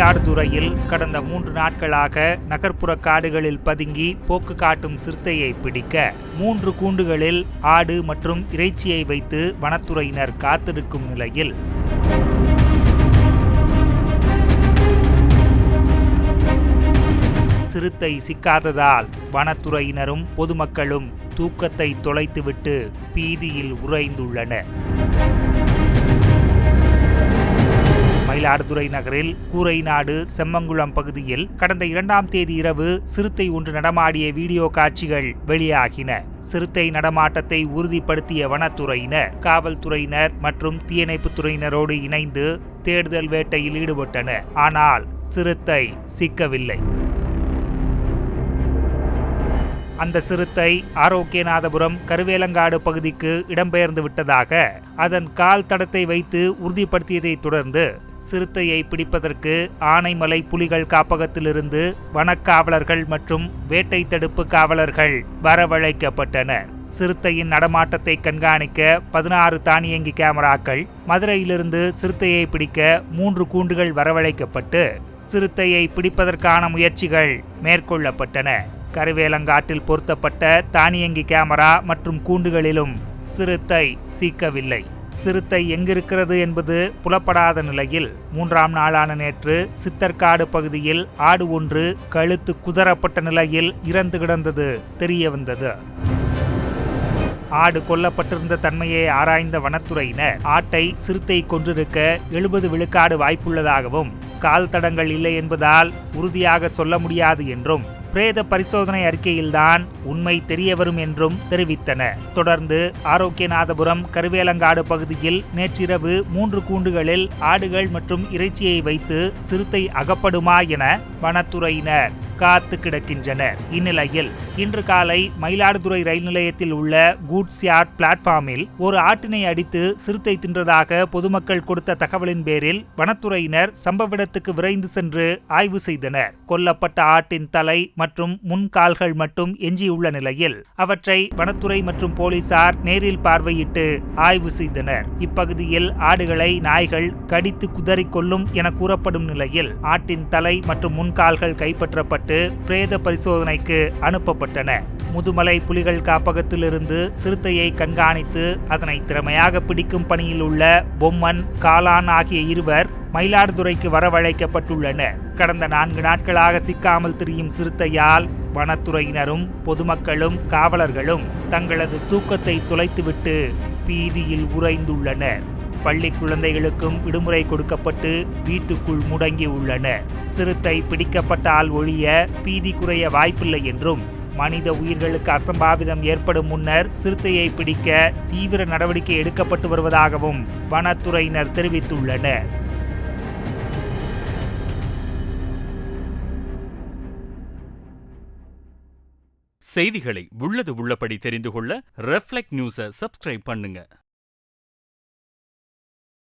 மயிலாடுதுறையில் கடந்த மூன்று நாட்களாக நகர்ப்புற காடுகளில் பதுங்கி போக்கு காட்டும் சிறுத்தையை பிடிக்க மூன்று கூண்டுகளில் ஆடு மற்றும் இறைச்சியை வைத்து வனத்துறையினர் காத்திருக்கும் நிலையில். சிறுத்தை சிக்காததால் வனத்துறையினரும் பொதுமக்களும் தூக்கத்தை தொலைத்துவிட்டு பீதியில் உறைந்துள்ளனர். மயிலாடுதுறை நகரில் கூரைநாடு செம்மங்குளம் பகுதியில் கடந்த இரண்டாம் தேதி இரவு சிறுத்தை ஒன்று நடமாடிய வீடியோ காட்சிகள் வெளியாகின. சிறுத்தை நடமாட்டத்தை உறுதிப்படுத்திய வனத்துறையினர் காவல்துறையினர் மற்றும் தீயணைப்புத் துறையினரோடு இணைந்து தேடுதல் வேட்டையில் ஈடுபட்டனர். ஆனால் சிறுத்தை சிக்கவில்லை. அந்த சிறுத்தை ஆரோக்கியநாதபுரம் கருவேலங்காடு பகுதிக்கு இடம்பெயர்ந்து விட்டதாக அதன் கால் தடத்தை வைத்து உறுதிப்படுத்தியதை தொடர்ந்து சிறுத்தையை பிடிப்பதற்கு ஆனைமலை புலிகள் காப்பகத்திலிருந்து வனக்காவலர்கள் மற்றும் வேட்டை தடுப்பு காவலர்கள் வரவழைக்கப்பட்டனர் சிறுத்தையின் நடமாட்டத்தை கண்காணிக்க பதினாறு தானியங்கி கேமராக்கள் மதுரையிலிருந்து சிறுத்தையை பிடிக்க மூன்று கூண்டுகள் வரவழைக்கப்பட்டு சிறுத்தையை பிடிப்பதற்கான முயற்சிகள் மேற்கொள்ளப்பட்டன. கருவேலங்காட்டில் பொருத்தப்பட்ட தானியங்கி கேமரா மற்றும் கூண்டுகளிலும் சிறுத்தை சீக்கவில்லை. சிறுத்தை எங்கிருக்கிறது என்பது புலப்படாத நிலையில் மூன்றாம் நாளான நேற்று சித்தர்காடு பகுதியில் ஆடு ஒன்று கழுத்து குதறப்பட்ட நிலையில் இறந்து கிடந்தது தெரிய வந்தது. ஆடு கொல்லப்பட்டிருந்த தன்மையை ஆராய்ந்த வனத்துறையினர் ஆட்டை சிறுத்தை கொன்றிருக்க எழுபது விழுக்காடு வாய்ப்புள்ளதாகவும் கால் தடங்கள் இல்லை என்பதால் உறுதியாக சொல்ல முடியாது என்றும் பிரேத பரிசோதனை அறிக்கையில்தான் உண்மை தெரியவரும் என்றும் தெரிவித்தன. தொடர்ந்து ஆரோக்கியநாதபுரம் கருவேலங்காடு பகுதியில் நேற்றிரவு மூன்று கூண்டுகளில் ஆடுகள் மற்றும் இறைச்சியை வைத்து சிறுத்தை அகப்படுமா என வனத்துறையினர் காத்து கிடக்கின்றனர் இந்நிலையில் இன்று காலை மயிலாடுதுறை ரயில் நிலையத்தில் உள்ள கூட்ஸ் யார்ட் பிளாட்ஃபார்மில் ஒரு ஆட்டினை அடித்து சிறுத்தை தின்றதாக பொதுமக்கள் கொடுத்த தகவலின் பேரில் வனத்துறையினர் சம்பவ இடத்துக்கு விரைந்து சென்று ஆய்வு செய்தனர். கொல்லப்பட்ட ஆட்டின் தலை மற்றும் முன்கால்கள் மட்டும் எஞ்சியுள்ள நிலையில் அவற்றை வனத்துறை மற்றும் போலீசார் நேரில் பார்வையிட்டு ஆய்வு செய்தனர். இப்பகுதியில் ஆடுகளை நாய்கள் கடித்து குதறிக்கொள்ளும் என கூறப்படும் நிலையில் ஆட்டின் தலை மற்றும் முன்கால்கள் கைப்பற்றப்பட்டு பிரேத பரிசோதனைக்கு அனுப்பப்பட்டன. முதுமலை புலிகள் காப்பகத்திலிருந்து சிறுத்தையை கண்காணித்து அதனை திறமையாக பிடிக்கும் பணியில் உள்ள பொம்மன் காலான் ஆகிய இருவர் மயிலாடுதுறைக்கு வரவழைக்கப்பட்டுள்ளனர். கடந்த நான்கு நாட்களாக சிக்காமல் திரியும் சிறுத்தையால் வனத்துறையினரும் பொதுமக்களும் காவலர்களும் தங்களது தூக்கத்தை தொலைத்துவிட்டு பீதியில் உறைந்துள்ளனர். பள்ளி குழந்தைகளுக்கும் விடுமுறை கொடுக்கப்பட்டு வீட்டுக்குள் முடங்கி உள்ளன. சிறுத்தை பிடிக்கப்பட்டால் ஒழிய பீதி குறைய வாய்ப்பில்லை என்றும் மனித உயிர்களுக்கு அசம்பாவிதம் ஏற்படும் முன்னர் சிறுத்தையை பிடிக்க தீவிர நடவடிக்கை எடுக்கப்பட்டு வருவதாகவும் வனத்துறையினர் தெரிவித்துள்ளனர். செய்திகளை உள்ளது உள்ளபடி தெரிந்து கொள்ள ரெஃப்ளெக்ட் நியூஸை சப்ஸ்கிரைப் பண்ணுங்க.